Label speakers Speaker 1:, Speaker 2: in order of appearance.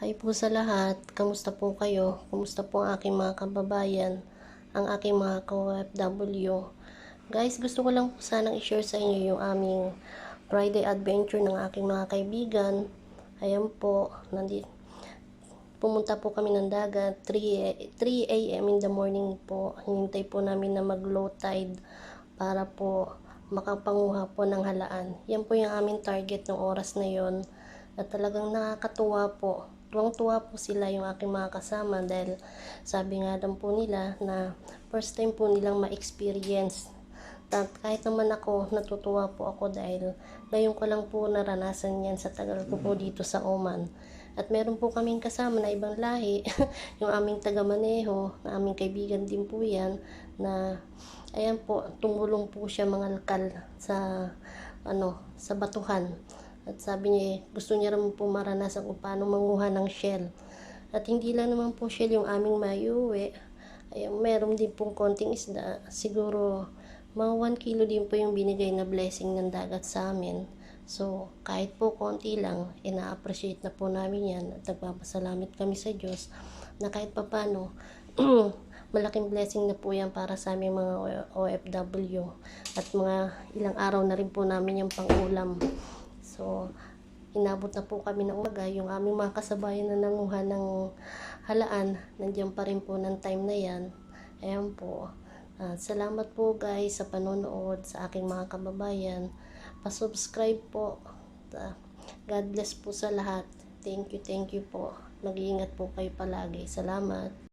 Speaker 1: Hi po sa lahat. Kamusta po kayo? Kamusta po ang aking mga kababayan? Ang aking mga ka-OFW? Guys, gusto ko lang po sanang i-share sa inyo yung aming Friday adventure ng aking mga kaibigan. Ayan po, nandito. Pumunta po kami ng dagat, 3, 3 a.m. in the morning po. Hinintay po namin na mag-low tide para po makapanguha po ng halaan. Yan po yung aming target ng oras na yon At talagang nakakatuwa po. Tuwang-tuwa po sila yung aking mga kasama dahil sabi nga lang po nila na first time po nilang ma-experience at kahit naman ako, natutuwa po ako dahil ngayon ko lang po naranasan yan sa tagal ko po dito sa Oman. At meron po kaming kasama na ibang lahi, yung aming taga-maneho, na aming kaibigan din po yan, na ayan po, tumulong po siya mga alkal sa, ano, sa batuhan. At sabi niya, eh, gusto niya rin po maranasan kung paano manguha ng shell. At hindi lang naman po shell yung aming mayuwi. Ayun, meron din pong konting isda. Siguro, mga 1 kilo din po yung binigay na blessing ng dagat sa amin. So, kahit po konti lang, ina-appreciate na po namin yan at nagpapasalamat kami sa Diyos na kahit papano, malaking blessing na po yan para sa aming mga OFW at mga ilang araw na rin po namin yung pang-ulam. So, inabot na po kami ng umaga. Yung aming mga kasabayan na nanguha ng halaan, nandiyan pa rin po ng time na yan. Ayan po. Ah, salamat po guys sa panonood sa aking mga kababayan. Pa-subscribe po. God bless po sa lahat. Thank you, thank you po. Mag-iingat po kayo palagi. Salamat.